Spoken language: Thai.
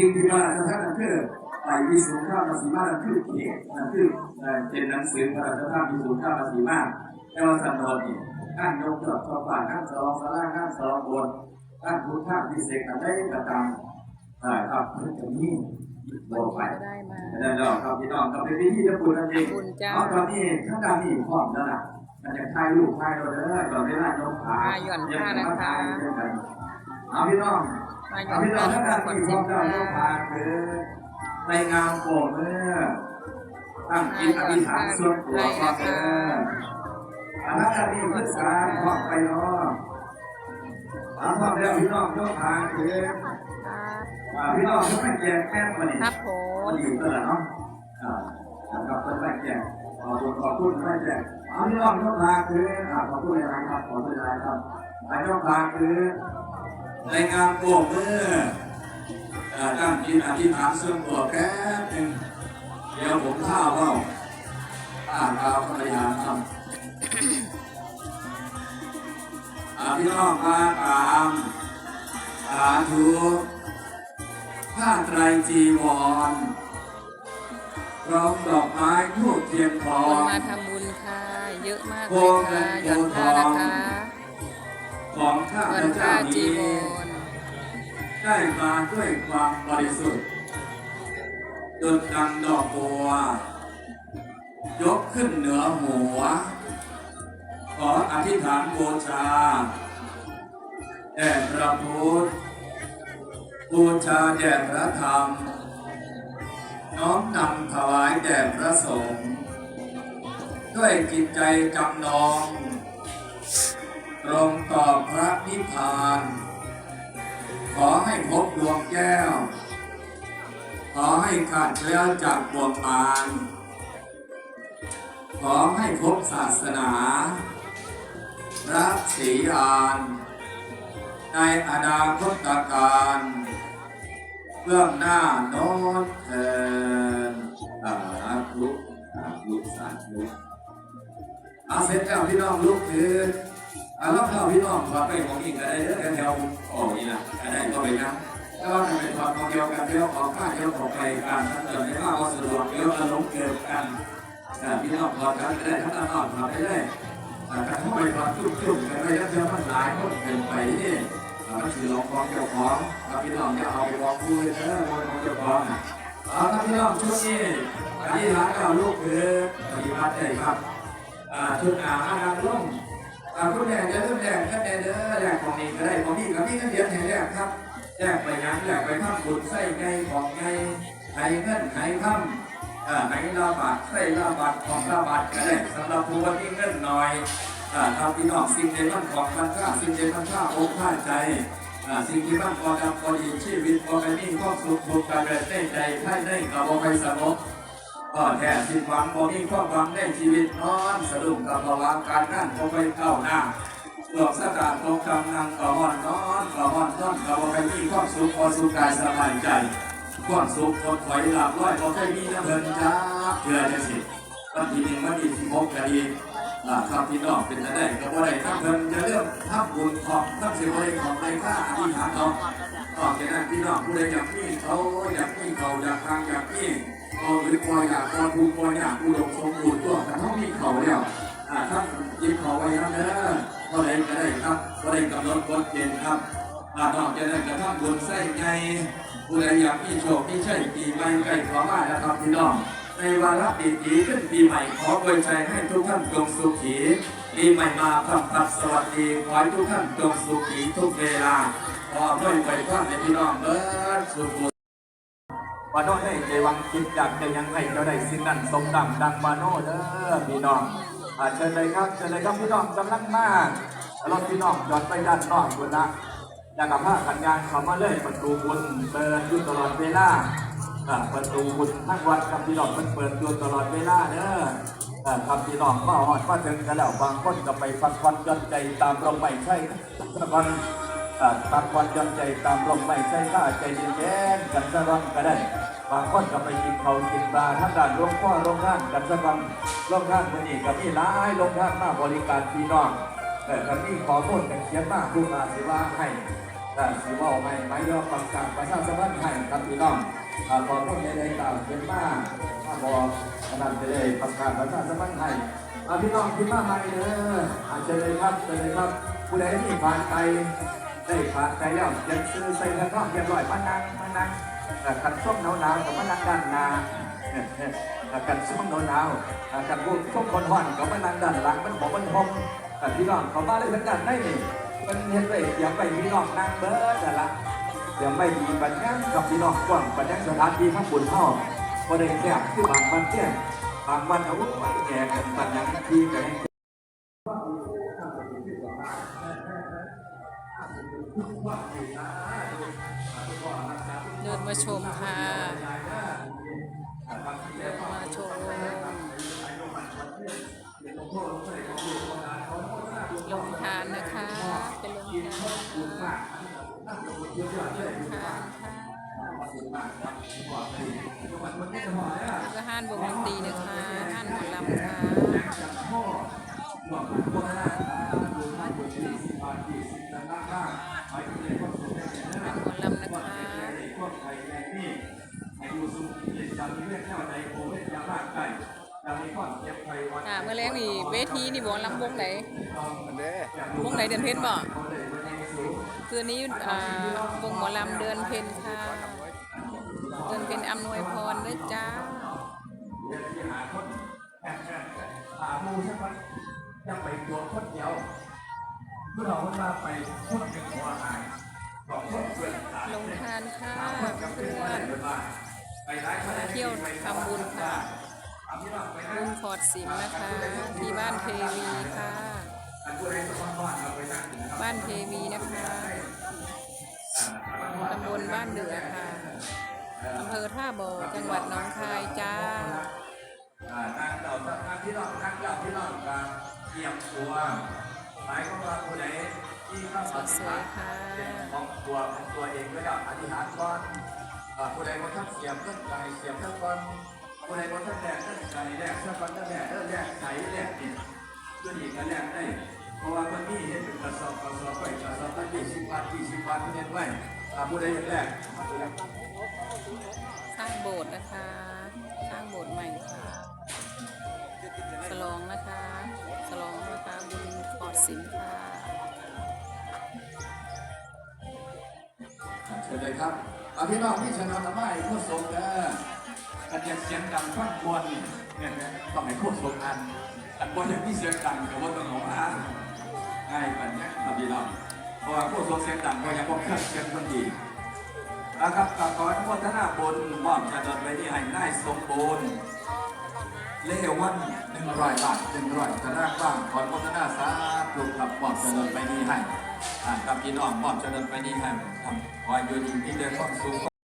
สิ่งที่มาราชทานนั่นคือไปวิสุทธิภาพภาษีมานั่นคือเขตนั่นคือเอ่อเป็นหนังสือพระราชทานวิสุทธิภาพภาษีมากแต่ว่าสันนอนนี่ท่านยกดอกทอป่าท่านสลองสาราท่านสลองบนท่านพุทธะพิเศษกันได้กระตามอ่าครับเพื่อจะมีบอกไปได้มานั่นแหละครับพี่น้องครับเป็นวิธีจะพูนั่นเองบุญจ้าเอาตอนนี้ข้างด้านนี้พร้อมแล้วนะมันจะถ่ายรูปถ่ายเราเลยเราได้ล่าน้องขามาหย่อนผ้านะคะเอาพี่น้อง มาหย่เอาอนพี่น้องผ้าข้างทุด้านคนนี้พร้เจ็อบมแล้วน้องขาค่ะคือในงามโปรดเมื่อตั้งจิตอธิษฐานส่วนตัวก่อนเด้ออันนั้นจะมีพฤกษาพร้อมไปเนาะเอาพร้อมแล้วพี่น้องน้องขาคืออ่าพี่น้องทุกท่แจกแค่วันนี้ครับผพอมดีก็แล้วเนาะอ่ากับเป็นแรกแจกขอบคุณขอบคุณแรกแจกเอาที่รอบยกพาคืออ่าขอบคุณอะไรครับขอบคุณอะไรครับอันยกพาคือ ในงานโบกมืออ่าตั้งจิตอธิษฐานส่วนตัวแค่หนึ่งเดี๋ยวผมท่าว่าอ่านข่าวภรรยาทำอ่าพี่น้องมาตามสาธุผ้าไตรจีวรพร้อมดอกไม้ทูบเทียนทอคนงมาทำบุญค่ะ เยอะมากเลยค่ะหย่อนผ้านะคะ ของข้าพเจ้าจีนี้ได้มาด้วยความบริสุทธิ์จนดังดอกบัวยกขึ้นเหนือหัว ขออธิษฐานบูชาแด่พระพุทธบูชาแด่พระธรรม น้อมนำถวายแด่พระสงฆ์ด้วยจิตใจจำนอง ตรงต่อพระนิพพาน ขอให้พบดวงแก้ว ขอให้ขาดเคลื่อนจากบ่วงมารขอให้พบศาสนาพระศรีอาน ในอนาคตการเบื้องหน้าโน้นเถินสาธุสาธุสาธุเอาเสร็จแล้วพี่น้องลุกขึ้น อาแล้วเข้าพี่น้องถอดไปของอีกก็ได้เด้อแถวๆออกนี่นะก็ได้ก็ไปนะถ้าว่าจะเป็นถอดของเดียวกันเดียวของข้าเดียวของไปกันถ้าเกิดไม่ว่าก็สะดวกเดียวจะลงเกี่ยวกันพี่น้องถอดกันได้ถ้าตาถอดถอดได้เลยอ่าแต่ถ้าไปถอดจุ่มๆกันไปแล้วเจอมันหลายคนเกินไปนี่เราก็คือลองของเจ้าของเราพี่น้องจะเอาไปลองคุยเด้อของเจ้าของเอาถ้าพี่น้องชุดนี้อันนี้ร้านเก่าลูกคือปฏิบัติได้ครับชุดอาหารลุ่ม อ่าคุณแดงเริ่มแดงแค่แดงเด้อแดงของนี้ก็ได้ของนี้กับนี่ก็เดียวแห่งแรกครับแยกไปยังแยกไปทำบุญใส่ไงของไงไห้เงินไห้คำอ่าไห้ลาบาทใส่ลาบาทของลาบาทก็ได้สำหรับผู้ที่เงินหน้อยอ่าทำพี่น้องสิ่งใดมันของมันค่าสิ่งใดมันค่าอกค่าใจอ่าสิ่งที่มันพอดำพอดีชีวิตพอไปนี่ความสุขภูมิการเกิดได้ใจไข่ได้กับบ่ไปสงบ ก็แท้สิ้นหวังพอมีความหวังในชีวิตนอนสะดุ้งกับระวังการนั่นพอไปเก้าวหน้าหลอกสตาตรงกำลังกับหอนนอนกับหอนนอนกับบ่ไปมีความสุขพอสุขกายสบายใจความสุขคนถอยหลับร้อยพอไปมีน้ำเพลินจ้าเพื่อจะสิวันที่หนึ่งวันที่สิบหกก็ดีอ่าครับพี่น้องเป็นจะได้ก็บ่ได้ทั้งเพิ่นจะเรื่องทำบุญของทั้งสิบ่ได้ของในค่าอธิษฐานเอาก็แค่นั้นพี่น้องผู้ใดอยากมีเขาอยากมีเขาอยากทางอยากมี ก็หรือพออยากพอทุกพออยากอุดมสมบูรณ์ตัวแต่เขามีเขาแล้วอ่าถ้าหยิบเขาไว้ครับเด้อก็ได้ก็ได้ครับก็ได้กำหนดกฎเกณฑ์ครับอ่านอกจากนั้นก็ทำบุญใส่ไงผู้ใดอยากมีโชคมีชัยปีใหม่ใกล้ข้ามาแล้วครับพี่น้องในวาระปีนี้ขึ้นปีใหม่ขออวยใจให้ทุกท่านจงสุขีปีใหม่มาพรับตัดสวัสดีขอให้ทุกท่านจงสุขีทุกเวลาขอด้วยไปท่านในพี่น้องเบิร์ดสุข วาโนให้ใจวังคิดอยากจะยังให้เจ้าได้สิ่งนั้นสมดังดังวาโนเด้อพี่น้องอาเชิญเลยครับเชิญเลยครับพี่น้องกำลังมากรถพี่น้องจอดไปด้านนอกคุณนะอยากกับผ้าขันยานเขามาเลยประตูบุญเปิดอยู่ตลอดเวลาอ่าประตูบุญทั้งวัดครับพี่น้องมันเปิดอยู่ตลอดเวลาเด้ออ่าครับพี่น้องก็หอดมาถึงกันแล้วบางคนก็ไปพักผ่อนย่อนใจตามลมไม่ใช่สักวันอ่าพักผ่อนย่อนใจตามลมไม่ใช่ถ้าใจเย็นๆกันสักวันก็ได้ บางคนก็ไปกินเขากินปลาทั้งด้านลงพ่อโรงท่านกันสักวันโรงท่านมื่อนี้ก็มีหลายโรงท่านมาบริการพี่น้องแต่ก็มีขอโทษกันเขียนมากผู้มาสิว่าให้แต่สิว่าไม่ไม่ยอมประกาศประชาสัมพันธ์ให้ครับพี่น้องขอพวกในในกล่าวเป็นมาถ้าบอกขนาดจะได้ประกาศประชาสัมพันธ์ให้อาพี่น้องพี่มาใหม่เด้ออาเชิญเลยครับเชิญเลยครับผู้ใดที่ผ่านไปได้ผ่านไปแล้วเขียนซื้อใส่กระท่อมเรียบร้อยมานั่งมานั่ง กันส้มหนาวๆกับมานั่งด้านหน้ากันส้มหนาวๆแต่กันพวกส้มคนห่อนกับมานั่งด้านหลังมันบอกมันหอมพี่น้องเขามาเลยทั้งกันได้นี่มันเห็นไปเดี๋ยวไปพี่น้องนั่งเบิร์ดแต่ละเดี๋ยวไม่ดีปัญญากับพี่น้องกว้างปัญญาสถานที่ทั้งบุญเท่าพอได้แก้คือบางวันแก้บางวันเอาไว้แก่กันปัญญาที่กันให้ เดินมาชมค่ะเดินมาชมลงทานนะคะ เป็นลงทานค่ะลงทานค่ะแล้วก็ห้านวงดนตรีนะคะห้านหมอลำค่ะห้านหม เวทีนี่บอกลำวงไหนวงไหนเดือนเพ็ญบ่คืนนี้อ่าวงหมอลำเดือนเพ็ญค่ะ เดือนเพ็ญอำนวยพรด้วยจ้าหามูสักวันจะไปตัวคนเดียวเมื่อเราว่าไปคนหนึ่งหัวหายสองคนเพื่อนตายลงทานค่ะเพื่เพื่ออนนไปร้ายเขาได้เที่ยวทำบุญค่ะ บุญพอดสิมนะคะที่บ้านเทวีค่ะ บ้านเทวีนะคะตำบลบ้านเดือค่ะอำเภอท่าบ่อจังหวัดหนองคายจ้านางเต่านางที่เรานางเต่าที่เราการเกี่ยมตัวหมายความว่าผู้ใดที่เข้าปฏิบัติเป็นของตัวของตัวเองก็อยากอธิษฐานก่อนอ่าผู้ใดว่าท่านเสียบท่านใจเสียบท่านก่อน ผู้ใดว่าท่านแดกท่านใจแดกท่านก่อนท่านแดกเออแดกใจแดกนี่ตัวนี้ก็แดกได้เพราะว่าคนนี้เห็นเป็นกระสอบกระสอบไปกระสอบละยี่สิบบาทยี่สิบบาทเงินไว้อ่าผู้ใดอยากแดกมาดูแลสร้างโบสถ์นะคะ สร้างโบสถ์ใหม่ค่ะฉลองนะคะฉลองนะคะบุญพอดสิมค่ะเชิญเลยครับอาพี่น้องที่ชนะทำไมผู้ทรงเด้อ กันอยากเสียงดังฟังบนเนี่ยต้องให้ผู้ทรงอันอันบนอย่างที่เสียงดังกับว่าต้องของอาง่ายปัญญาครับพี่น้องเพราะว่าผู้ทรงเสียงดังก็ยังพวกเครื่องเสียงคนดีนะครับกขออนุโมทนาบุญมอบจะดดไว้ที่ให้นายสมบูรณ์เลวันหนึ่งร้อยบาทหนึ่งร้อยธนากบ้างขอโฆษณาสาธุครับมอบเจริญไปนี้ให้กับพี่น้องมอบเจริญไปนี้ให้ครับคอยอยู่ดีที่เดินความสูง